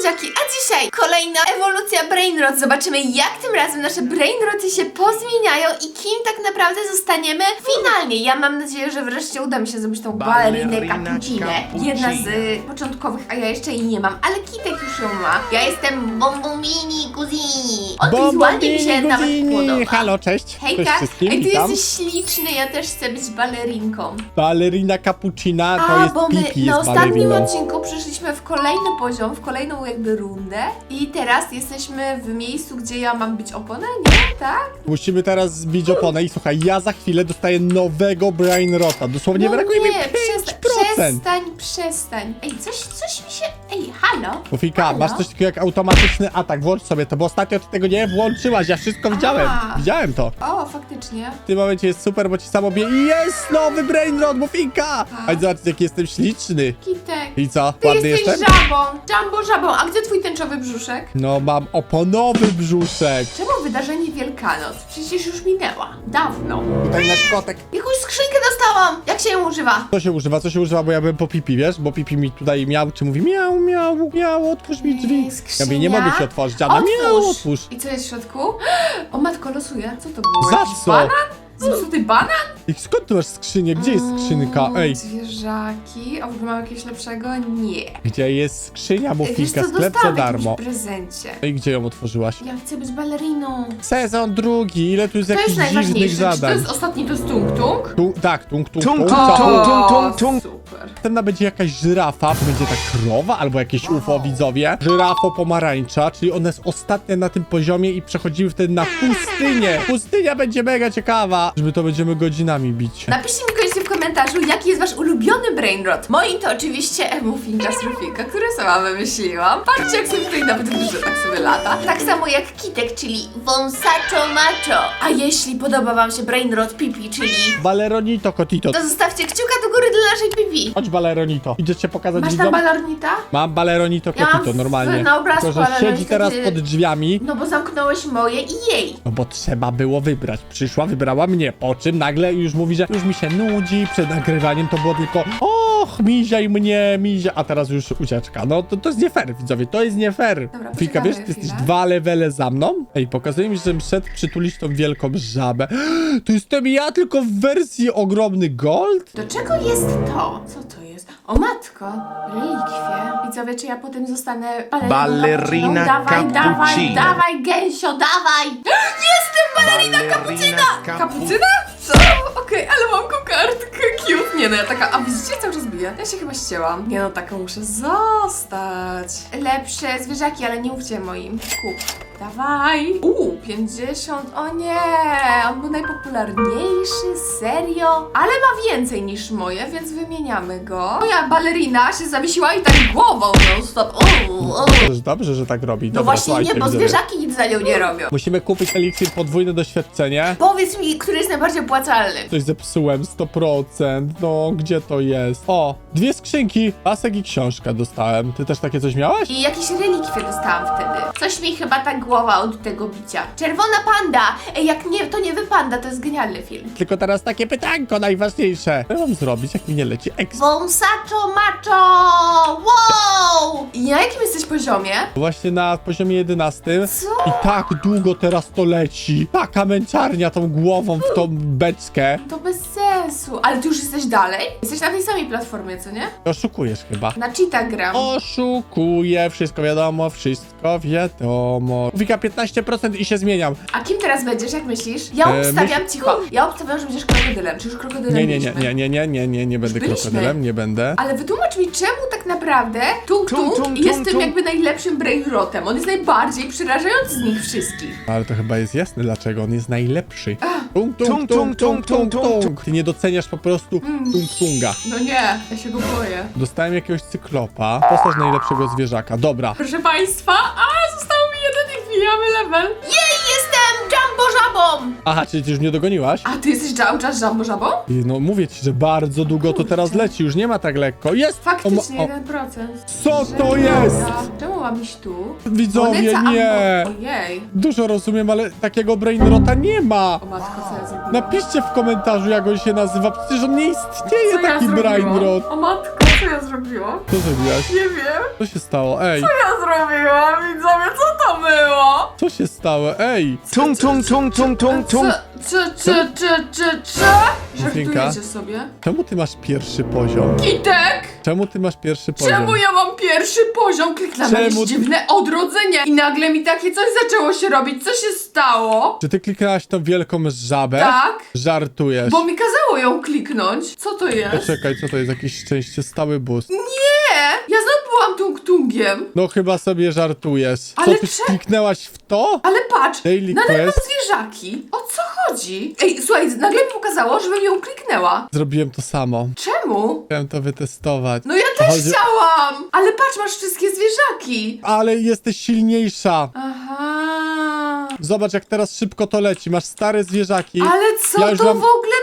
słodziaki, a dzisiaj kolejna ewolucja Brainrot. Zobaczymy jak tym razem nasze Brainroty się pozmieniają i kim tak naprawdę zostaniemy finalnie. Ja mam nadzieję, że wreszcie uda mi się zrobić tą balerinę cappuccina. Jedna z y, początkowych, a ja jeszcze jej nie mam, ale Kitek już ją ma. Ja jestem Bombomini Guzini. O, to jest ładnie mi się nawet podoba. Halo, cześć. Hejka, Cześć wszystkim, Ej, ty witam. jesteś śliczny, ja też chcę być balerinką. Balerina cappuccina to A, jest bo my Pipi na ostatnim baleriną. odcinku przeszliśmy w kolejny poziom, w kolejną jakby rundę i teraz jesteśmy w miejscu, gdzie ja mam być oponę, nie? Tak? Musimy teraz zbić oponę i słuchaj, ja za chwilę dostaję nowego Brain Rota. Dosłownie no brakuje mi nie, 5%. przestań, przestań, przestań. Ej, coś, coś mi się... Ej, halo? Mufika, Halo? masz coś takiego jak automatyczny atak, włącz sobie to, bo ostatnio ty tego nie włączyłaś, ja wszystko widziałem. A. Widziałem to. O, faktycznie. W tym momencie jest super, bo ci samo bie... I Jest nowy Brain Rot, Mufika! A zobaczcie, jaki jestem śliczny. Kitek. I co, Ty ładny jesteś jestem? żabą, jumbo żabą, a gdzie twój tęczowy brzuszek? No, mam oponowy brzuszek. Czemu wydarzenie Wielkanoc? Przecież już minęła. Dawno. Tutaj nasz kotek. Jakąś skrzynkę dostałam! Jak się ją używa? Co się używa, co się używa, bo ja byłem po pipi, wiesz? Bo pipi mi tutaj miał, czy mówi miał, miał, miał, otwórz mi drzwi. Ej, Ja mówię, nie mogę ci otworzyć, Anna, miał, otwórz. I co jest w środku? O matko, losuję. Co to było? Za Jakiś co? Banan? Zepsuty banan? I skąd ty masz skrzynię? Gdzie jest skrzynka? Mm, Ej, Zwierzaki. A w ogóle mam jakiegoś lepszego? Nie. gdzie jest skrzynia, Wiesz mufinka, co, sklep za dostałam w darmo. jakimś prezencie. No i gdzie ją otworzyłaś? Ja chcę być baleriną. Sezon drugi, ile tu jest To jest jakichś dziwnych najważniejsze. Czy to zadań? jest ostatni to jest tung tung? Tu, tak, tung, tung, Tung, tung, tung, co? tung, tung. Super. Następna będzie jakaś żyrafa, to będzie ta krowa albo jakieś UFO, widzowie. Żyrafo pomarańcza, czyli ona jest ostatnia na tym poziomie i przechodzimy wtedy na pustynię. Pustynia będzie mega ciekawa, żeby to będziemy godzinami bić. Napiszcie mi koniecznie komentarzu, jaki jest wasz ulubiony brainrot. Moim to oczywiście Emufinka z Rufika, które sama wymyśliłam. Patrzcie, jak sobie tutaj nawet duże tak sobie lata. Tak samo jak Kitek, czyli Wąsaczo Macho. A jeśli podoba wam się brainrot Pipi, czyli... Baleronito, kotito. To zostawcie kciuka do góry dla naszej Pipi. Chodź baleronito. Idę cię pokazać Masz widzom? tam balornita? Mam baleronito Ja mam kotito, w- normalnie. na obrazku Tylko, że baleronito siedzi teraz pod drzwiami. No bo zamknąłeś moje i jej. No bo trzeba było wybrać. Przyszła, wybrała mnie. Po czym nagle już mówi, że już mi się nudzi. Przed nagrywaniem to było tylko och, miziaj mnie, mizia. A teraz już ucieczka. No to, to jest nie fair, widzowie. To jest nie fair. Dobra, Fika, wiesz, ty jesteś chwilę. dwa levele za mną? Ej, pokazuje mi, że szedł przytulić tą wielką żabę. To jestem ja, tylko w wersji ogromny gold? Do czego jest to? Co to jest? O matko, relikwie. Widzowie, czy ja potem zostanę baleriną? Ballerina cappuccino? Dawaj, dawaj, cappuccino. dawaj, gęsio, dawaj! Jestem balerina Ballerina kapucyna! Kapucyna? Co? Okej, ale mam kokardkę, cute. Nie no, ja taka, a widzicie, cały czas biję. Ja się chyba ścięłam. Nie no, taką muszę zostać. Lepsze zwierzaki, ale nie mówcie moim. Kup. Dawaj! Uuu, 50. O nie! On był najpopularniejszy, serio? Ale ma więcej niż moje, więc wymieniamy go. Moja balerina się zawiesiła i tak głową non stop. Uuu, uuu. Dobrze, że tak robi. No Dobra, właśnie słuchajcie, nie, bo widzowie. zwierzaki nic za nią nie robią. Musimy kupić eliksir podwójne doświadczenie. Powiedz mi, który jest najbardziej opłacalny? Coś zepsułem, 100%. No, gdzie to jest? O, dwie skrzynki, pasek i książka dostałem. Ty też takie coś miałeś? I jakieś relikwie dostałam wtedy. Coś mi chyba ta głowa od tego bicia. Czerwona panda! Ej, jak nie, to nie wy panda, to jest genialny film. Tylko teraz takie pytanko najważniejsze. Co mam zrobić, jak mi nie leci eks? Wąsaczo macho! Wow! I na jakim jesteś poziomie? Właśnie na poziomie 11. Co? I tak długo teraz to leci. Taka męczarnia tą głową w tą beczkę. To bez sensu. Ale ty już jesteś dalej? Jesteś na tej samej platformie, co nie? Oszukujesz chyba. Na cheata gram. Oszukuję, wszystko wiadomo, wszystko wiadomo. Wika 15% i się zmieniam. A kim teraz będziesz, jak myślisz? Ja E, obstawiam, myśl- cicho, ja obstawiam, że będziesz krokodylem. Czy już krokodylem Nie, nie, nie, byliśmy? nie, nie, nie, nie, nie, nie będę byliśmy. krokodylem, nie będę. Ale wytłumacz mi, czemu tak naprawdę Tung Tung, Tung tung, jest tung, tym tung. jakby najlepszym brainrotem. On jest najbardziej przerażający z nich wszystkich. Ale to chyba jest jasne, dlaczego on jest najlepszy. Tung, tung, Tung, tung, tung, tung, tung, tung, tung. Ty nie doceniasz po prostu tung tunga. No nie, ja się go boję. Dostałem jakiegoś cyklopa. Postać najlepszego zwierzaka. Dobra. Proszę państwa, a został mi jeden i wbijamy level. Żabą! Aha, czyli ty już mnie dogoniłaś? A ty jesteś cały czas Jumbo Żabą? I No mówię ci, że bardzo długo to teraz leci, już nie ma tak lekko. Jest! Faktycznie, O, o, 1%. Co to jest? Czemu mam iść tu? Widzowie, Moneca nie! Ambo- Ojej. Dużo rozumiem, ale takiego brainrota nie ma! O matko, co ja zrobiłam? Napiszcie w komentarzu, jak on się nazywa. Przecież on nie istnieje, Co ja taki zrobiłam? brainrot. O matko, co ja zrobiłam? Co zrobiłaś? Nie wiem. Co się stało? Ej, Co ja zrobiłam, widzowie, co to było? Co się stało? Ej! Tung tung tung tung tung tung. Co, co, co? Żartujecie sobie? Czemu ty masz pierwszy poziom? Kitek! Czemu ty masz pierwszy poziom? Czemu ja mam pierwszy poziom? Kliknąłem Czemu jakieś ty- dziwne odrodzenie i nagle mi takie coś zaczęło się robić. Co się stało? Czy ty kliknęłaś tą wielką żabę? Tak, Żartujesz. bo mi kazało ją kliknąć. Co to jest? Poczekaj, co to jest? Jakiś szczęście stały boost. Nie! Ja znowu byłam tung-tungiem. No chyba sobie żartujesz. Co Ale ty cze- kliknęłaś w to? Ale patrz, Daily nadal mam Quest? zwierzaki. O co chodzi? Ej, słuchaj, nagle mi pokazało, żebym ją kliknęła. Zrobiłem to samo. Czemu? Chciałem to wytestować. No ja też Chodzi- chciałam! Ale patrz, masz wszystkie zwierzaki. Ale jesteś silniejsza. Aha. Zobacz, jak teraz szybko to leci. Masz stare zwierzaki. Ale co Ja już to mam- w ogóle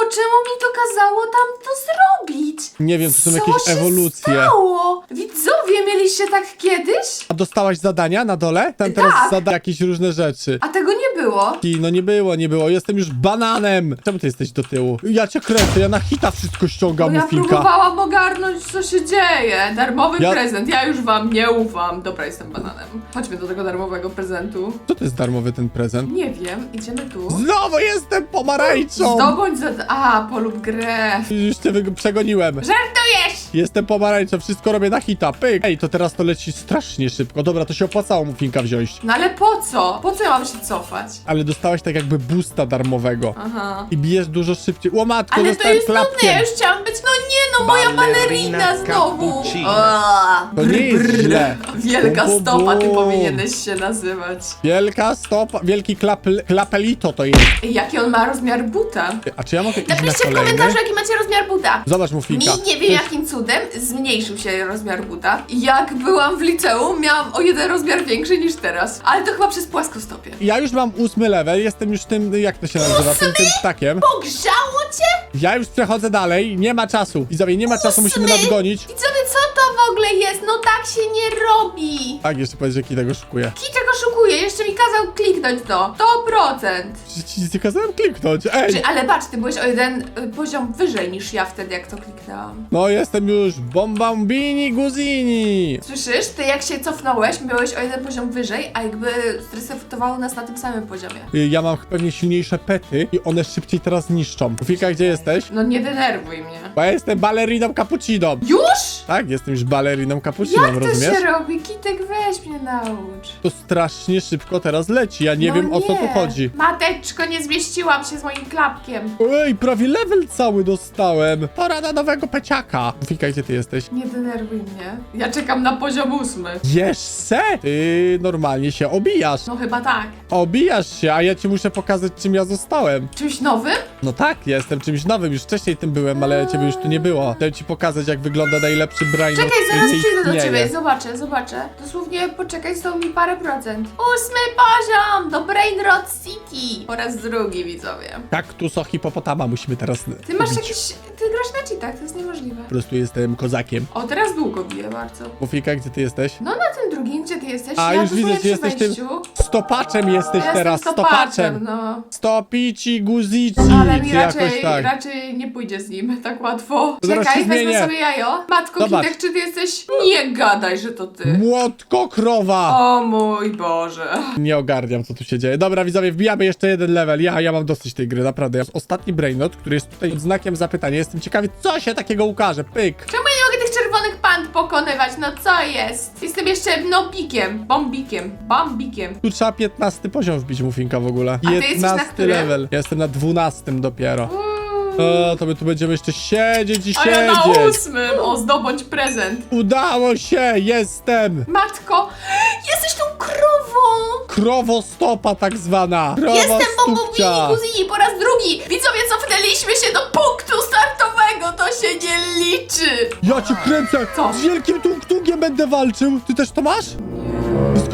było? Czemu mi to kazało tam to zrobić? Nie wiem, to są Co jakieś się ewolucje. Stało? Widzowie, mieliście tak kiedyś? A dostałaś zadania na dole? Tam teraz Tak. zada jakieś różne rzeczy. A tego nie było. I no nie było, nie było. Jestem już bananem. Czemu ty jesteś do tyłu? Ja cię kręcę, ja na hita wszystko ściągam, ja Mufinka. próbowałam ogarnąć, co się dzieje. Darmowy Ja- prezent. Ja już wam nie ufam. Dobra, jestem bananem. Chodźmy do tego darmowego prezentu. Co to jest darmowy ten prezent? Nie wiem, idziemy tu. Znowu jestem pomarańczą! Zdobądź za... A, polub grę. Już cię wyg- przegoniłem. Żartujesz! Jestem pomarańczą, wszystko robię na hita, pyk! Ej, to teraz to leci strasznie szybko. Dobra, to się opłacało Mufinka wziąć. No ale po co? Po co ja mam się cofać? Ale dostałaś tak jakby boosta darmowego. Aha. I bijesz dużo szybciej. Łomatko, Ale to dostałem jest nudne, klapkiem. ja już chciałam być, no nie no, moja Ballerina balerina znowu! cappuccino. Aaa, To nie jest źle. Wielka stopa ty powinieneś się nazywać. Wielka stopa, wielki klapel, klapelito to jest. Ej, Jaki on ma rozmiar buta? A czy ja mogę iść na Napiszcie w kolejny? komentarzu, jaki macie rozmiar buta. Zobacz, Mi nie wiem jakim cudem zmniejszył się rozmiar buta. Jak byłam w liceum, miałam o jeden rozmiar większy niż teraz. Ale to chyba przez płaskostopie. Ja już mam ósmy level, jestem już tym, jak to się nazywa, tym, tym ptakiem. Pogrzało cię? Ja już przechodzę dalej, nie ma czasu. Widzowie, nie ma czasu, musimy Ósmy? nadgonić. Widzowie, w ogóle jest? No tak się nie robi. Tak, jeszcze powiedz, że tego szukuje. Kiczek oszukuje, jeszcze mi kazał kliknąć to. 100%. Przecież ci nic nie kazałem kliknąć, ej! Czy, ale patrz, ty byłeś o jeden y, poziom wyżej niż ja wtedy, jak to kliknęłam. No, jestem już bombambini guzini. Słyszysz? Ty jak się cofnąłeś, byłeś o jeden poziom wyżej, a jakby zresetowało nas na tym samym poziomie. Y, Ja mam pewnie silniejsze pety i one szybciej teraz niszczą. Fika, gdzie jesteś? No nie denerwuj mnie. Bo ja jestem baleriną cappuccino. Już? Tak, jestem już baleriną cappuccino, Jak to rozumiesz? się robi? Kitek, weź mnie naucz. To strasznie szybko teraz leci, ja nie no wiem o co tu chodzi. Mateczko, nie zmieściłam się z moim klapkiem. Ej, prawie level cały dostałem. Pora na nowego peciaka. Fika, gdzie ty jesteś? Nie denerwuj mnie. Ja czekam na poziom ósmy. Jeszcze? Ty normalnie się obijasz. No chyba tak. Obijasz się, a ja ci muszę pokazać, czym ja zostałem. Czymś nowym? No tak, ja jestem czymś nowym, już wcześniej tym byłem, ale ciebie już tu nie było. Chciałem ci pokazać, jak wygląda najlepszy brain. Czekaj, zaraz przyjdę do ciebie, zobaczę, zobaczę. Dosłownie poczekaj, są mi parę procent. Ósmy poziom do Brain Rot City. Po raz drugi, widzowie. Kaktuso hipopotama musimy teraz Ty masz bić. jakiś... Ty grasz na cheatach, to jest niemożliwe. Po prostu jestem kozakiem. O, teraz długo bije bardzo. Mufika, gdzie ty jesteś? No na tym drugim, gdzie ty jesteś? A, ja już widzę, że przy jesteś tym wejściu. stopaczem jesteś Ja teraz, jestem stopaczem. no. Stopici, guzici, Ale mi czy jakoś raczej, tak. raczej nie pójdzie z nim tak łatwo. To zaraz Czekaj, się wezmę sobie jajo. Matko, Zobacz. Kitek, czy ty jesteś... Nie gadaj, że to ty. Młotko krowa! O mój Boże. Nie ogarniam, co tu się dzieje. Dobra, widzowie, wbijamy jeszcze jeden level. Ja, ja mam dosyć tej gry, naprawdę. Ja ostatni brainot, który jest tutaj znakiem zapytania. Jestem ciekawy, co się takiego ukaże. Pyk! Czemu ja pokonywać? No co jest? Jestem jeszcze nobikiem, bombikiem, bambikiem. Tu trzeba 15 poziom wbić Mufinka w ogóle. ty jesteś na 15 którym? level. Ja jestem na 12 dopiero. O, to my tu będziemy jeszcze siedzieć i A ja na siedzieć. ósmym! O, zdobądź prezent. Udało się, jestem! Matko, jesteś tą krową! Krowostopa tak zwana. Krowa Jestem Bobo stópcia. Kuzini po raz drugi! Widzowie, cofnęliśmy się do punktu startowego, to się nie liczy! Ja cię kręcę! Co? Z wielkim tung-tungiem będę walczył! Ty też to masz?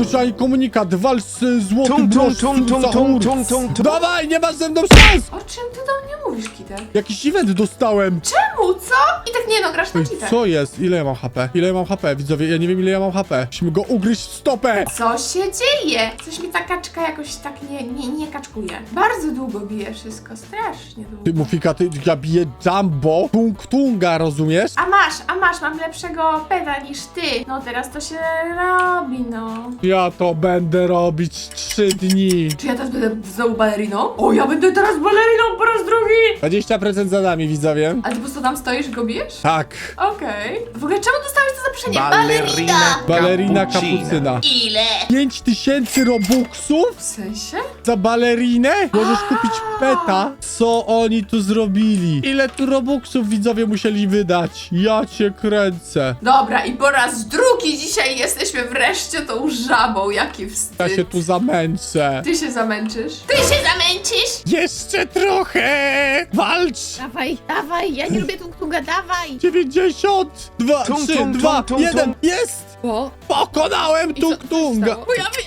Mi komunikat, wal z złotym Tung, tung, grosz, tung, tung, za tung, urs. tung, tung, tung. Dawaj, nie masz ze mną szans! O czym ty do mnie mówisz, Kitek? Jakiś event dostałem. Czemu, co? I tak nie no, grasz na Ej, cheatach. co jest? Ile ja mam HP? Ile ja mam HP, widzowie? Ja nie wiem, ile ja mam HP. Musimy go ugryźć w stopę! Co się dzieje? Coś mi ta kaczka jakoś tak nie, nie, nie kaczkuje. Bardzo długo bije wszystko, strasznie długo. Ty, Mufika, ty, ja biję Jumbo, Tung Tunga, rozumiesz? A masz, a masz, mam lepszego peta niż ty. No teraz to się robi, no. Ja to będę robić trzy dni. Czy ja teraz będę znowu baleriną? O, ja będę teraz baleriną po raz drugi! 20% za nami, widzowie. A ty po prostu tam stoisz i go bijesz? Tak. Okej. W ogóle czemu dostałeś to zaproszenie? Ballerina Balerina cappuccina. kapucyna. Ile? 5000 robuxów W sensie? Za balerinę? Możesz kupić peta. Co oni tu zrobili? Ile tu robuxów widzowie musieli wydać? Ja cię kręcę. Dobra, i po raz drugi dzisiaj jesteśmy wreszcie tą żabą. Jaki Ja wstyd. się tu zamęczę. Ty się zamęczysz? Ty się zamęczysz? Jeszcze trochę! Walcz! Dawaj, dawaj, ja nie lubię tung-tunga, dawaj! 90! 2, Tung, 3, tung, 2, tung, tung, 1! tung. Jest! O, Pokonałem I co- Tung Tunga! stało? bo ja wy...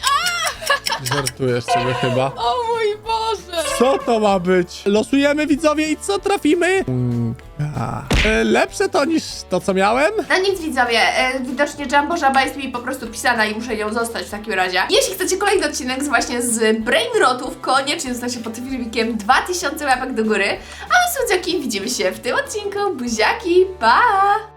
Żartujesz sobie chyba. O mój Boże! Co to ma być? Losujemy widzowie i co trafimy? Tunga. E, Lepsze to niż to, co miałem? No nic widzowie, e, widocznie Jumbo Żaba jest mi po prostu pisana i muszę ją zostać w takim razie. Jeśli chcecie kolejny odcinek z właśnie z Brainrotów, koniecznie zostawcie pod tym filmikiem 2000 łapek do góry. A my słodziaki widzimy się w tym odcinku. Buziaki, pa!